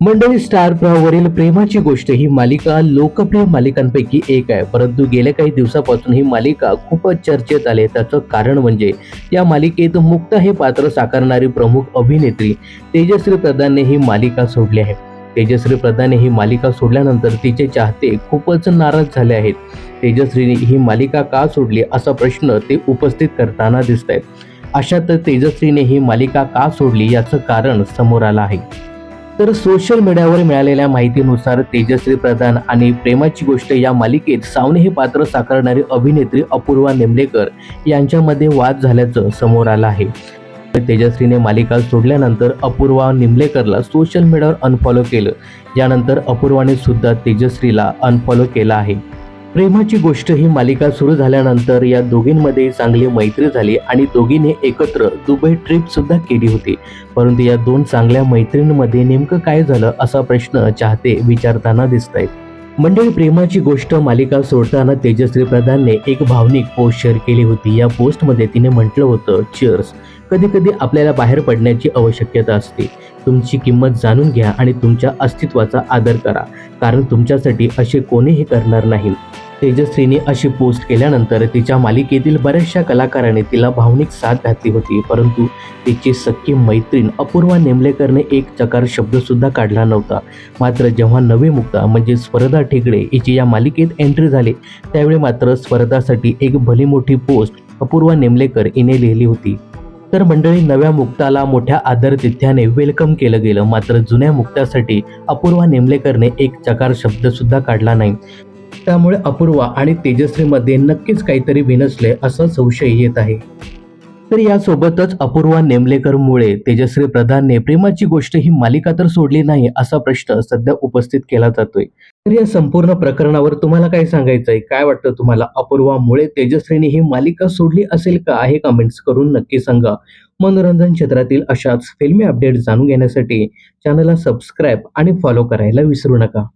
मंडळी स्टार प्रवाहावरील प्रेमाची गोष्ट ही मालिका लोकप्रिय मालिकांपैकी एक आहे. परंतु गेल्या काही दिवसापासून ही मालिका खूपच चर्चेत आली त्याचं कारण म्हणजे या मालिकेत मुक्ता हे पात्र साकारणारी प्रमुख अभिनेत्री तेजश्री प्रधानने ही मालिका सोडली आहे. तेजश्री प्रधानने ही मालिका सोडल्यानंतर तिचे चाहते खूपच नाराज झाले आहेत. तेजश्रीने ही मालिका का सोडली असा प्रश्न ते उपस्थित करताना दिसत आहेत अशात तेजश्रीने ही मालिका का सोडली याचं कारण समोर आलं आहे. तर सोशल मीडियावर मिळालेल्या माहितीनुसार तेजश्री प्रधान आणि प्रेमाची गोष्ट या मालिकेत सावने हे पात्र साकारणारी अभिनेत्री अपूर्वा नेमलेकर यांच्यामध्ये वाद झाल्याचं समोर आलं आहे. तेजश्रीने मालिका सोडल्यानंतर अपूर्वा निमलेकरला सोशल मीडियावर अनफॉलो केलं. यानंतर अपूर्वाने सुद्धा तेजश्रीला अनफॉलो केला आहे. प्रेमाची गोष्ट ही मालिका सुरू झाल्यानंतर या दोघींमध्ये चांगली मैत्री झाली आणि दोघींनी एकत्र दुबई ट्रिप सुद्धा केली होती. परंतु या दोन चांगल्या मैत्रिणींमध्ये नेमकं काय झालं असा प्रश्न चाहते विचारताना दिसत आहेत मंडळी प्रेमाची गोष्ट मालिका सोडताना तेजश्री प्रधानने एक भावनिक पोस्ट शेअर केली होती. या पोस्टमध्ये तिने म्हटलं होतं चिअर्स कधी कधी आपल्याला बाहेर पडण्याची आवश्यकता असते. तुमची किंमत जाणून घ्या आणि तुमच्या अस्तित्वाचा आदर करा. कारण तुमच्यासाठी असे कोणीही करणार नाही. तेजस्वीने अशी पोस्ट केल्यानंतर तिच्या मालिकेतील बऱ्याचशा कलाकारांनी तिला भावनिक साथ घातली होती परंतु तिची सख्खी मैत्रीण अपूर्वा नेमलेकरने एक चकार शब्दसुद्धा काढला नव्हता. मात्र जेव्हा नवी मुक्ता म्हणजे स्पर्धा ठेकडे हिची या मालिकेत एंट्री झाली त्यावेळी मात्र स्पर्धासाठी एक भली मोठी पोस्ट अपूर्वा नेमलेकर हिने लिहिली होती. तर मंडळी नव्या मुक्ताला मोठ्या आदरतिथ्याने वेलकम केलं गेलं मात्र जुन्या मुक्तासाठी अपूर्वा नेमलेकरने एक चकार शब्दसुद्धा काढला नाही. त्यामुळे अपूर्वा आणि तेजश्रीमध्ये नक्कीच काहीतरी विनसले असा संशय येत आहे. तर यासोबतच अपूर्वा नेमलेकरमुळे तेजश्री प्रधानने प्रेमाची गोष्ट ही मालिका तर सोडली नाही असा प्रश्न सध्या उपस्थित केला जातोय. तर या संपूर्ण प्रकरणावर तुम्हाला काय सांगायचंय? काय वाटतं तुम्हाला? अपूर्वामुळे तेजश्रीने ही मालिका सोडली असेल का? हे कमेंट्स करून नक्की सांगा. मनोरंजन क्षेत्रातील अशाच फिल्मी अपडेट जाणून घेण्यासाठी चॅनलला सबस्क्राईब आणि फॉलो करायला विसरू नका.